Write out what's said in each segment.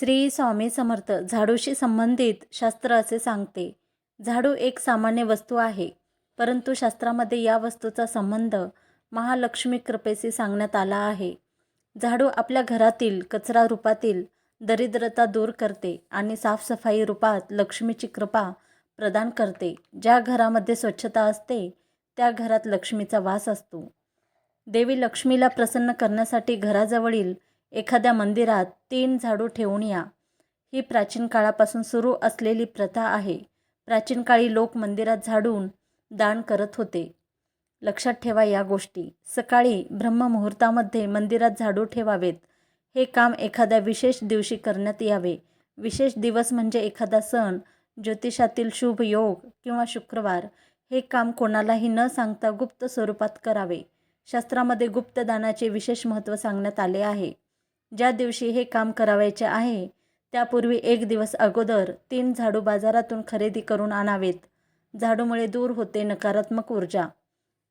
श्री स्वामी समर्थ झाडूशी संबंधित शास्त्र असे सांगते झाडू एक सामान्य वस्तू आहे परंतु शास्त्रामध्ये या वस्तूचा संबंध महालक्ष्मी कृपेशी सांगण्यात आला आहे. झाडू आपल्या घरातील कचरा रूपातील दरिद्रता दूर करते आणि साफसफाई रूपात लक्ष्मीची कृपा प्रदान करते. ज्या घरामध्ये स्वच्छता असते त्या घरात लक्ष्मीचा वास असतो. देवी लक्ष्मीला प्रसन्न करण्यासाठी घराजवळील एखाद्या मंदिरात तीन झाडू ठेवून या. ही प्राचीन काळापासून सुरू असलेली प्रथा आहे. प्राचीन काळी लोक मंदिरात झाडून दान करत होते. लक्षात ठेवा या गोष्टी. सकाळी ब्रह्ममुहूर्तामध्ये मंदिरात झाडू ठेवावेत. हे काम एखाद्या विशेष दिवशी करण्यात यावे. विशेष दिवस म्हणजे एखादा सण ज्योतिषातील शुभ योग किंवा शुक्रवार. हे काम कोणालाही न सांगता गुप्त स्वरूपात करावे. शास्त्रामध्ये गुप्तदानाचे विशेष महत्त्व सांगण्यात आले आहे. ज्या दिवशी हे काम करावायचे आहे त्यापूर्वी एक दिवस अगोदर तीन झाडू बाजारातून खरेदी करून आणावेत. झाडूमुळे दूर होते नकारात्मक ऊर्जा.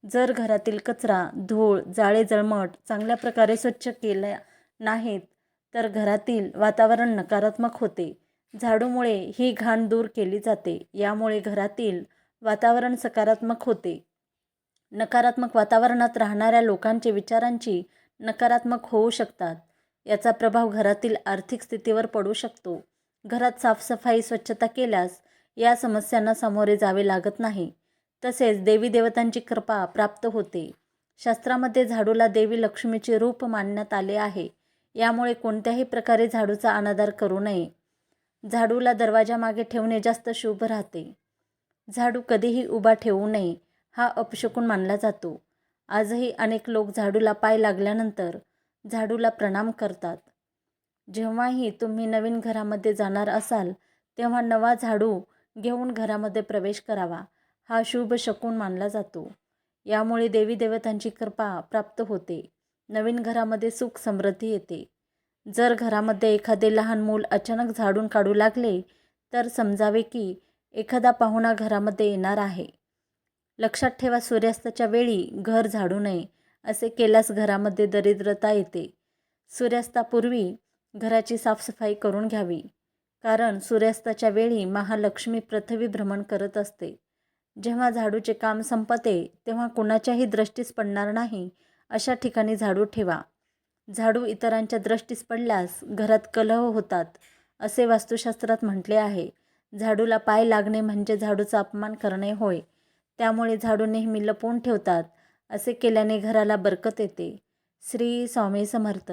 जर घरातील कचरा धूळ जाळे जळमट चांगल्या प्रकारे स्वच्छ केल्या नाहीत तर घरातील वातावरण नकारात्मक होते. झाडूमुळे ही घाण दूर केली जाते यामुळे घरातील वातावरण सकारात्मक होते. नकारात्मक वातावरणात राहणाऱ्या लोकांचे विचारांची नकारात्मक होऊ शकतात. याचा प्रभाव घरातील आर्थिक स्थितीवर पडू शकतो. घरात साफसफाई स्वच्छता केल्यास या समस्यांना सामोरे जावे लागत नाही. तसेच देवी देवतांची कृपा प्राप्त होते. शास्त्रामध्ये झाडूला देवी लक्ष्मीचे रूप मानण्यात आले आहे. यामुळे कोणत्याही प्रकारे झाडूचा अनादर करू नये. झाडूला दरवाजामागे ठेवणे जास्त शुभ राहते. झाडू कधीही उभा ठेवू नये हा अपशकून मानला जातो. आजही अनेक लोक झाडूला पाय लागल्यानंतर झाडूला प्रणाम करतात. जेव्हाही तुम्ही नवीन घरामध्ये जाणार असाल तेव्हा नवा झाडू घेऊन घरामध्ये प्रवेश करावा. हा शुभ शकून मानला जातो. यामुळे देवी देवतांची कृपा प्राप्त होते. नवीन घरामध्ये सुख समृद्धी येते. जर घरामध्ये एखादे लहान मूल अचानक झाडून काढू लागले तर समजावे की एखादा पाहुणा घरामध्ये येणार आहे. लक्षात ठेवा सूर्यास्ताच्या वेळी घर झाडू नये. असे केल्यास घरामध्ये दरिद्रता येते. सूर्यास्तापूर्वी घराची साफसफाई करून घ्यावी. कारण सूर्यास्ताच्या वेळी महालक्ष्मी पृथ्वी भ्रमण करत असते. जेव्हा झाडूचे काम संपते तेव्हा कुणाच्याही दृष्टीस पडणार नाही अशा ठिकाणी झाडू ठेवा. झाडू इतरांच्या दृष्टीस पडल्यास घरात कलह होतात असे वास्तुशास्त्रात म्हटले आहे. झाडूला पाय लागणे म्हणजे झाडूचा अपमान करणे होय. त्यामुळे झाडू नेहमी लपवून ठेवतात असे केल्याने घराला बरकत येते. श्री स्वामी समर्थ.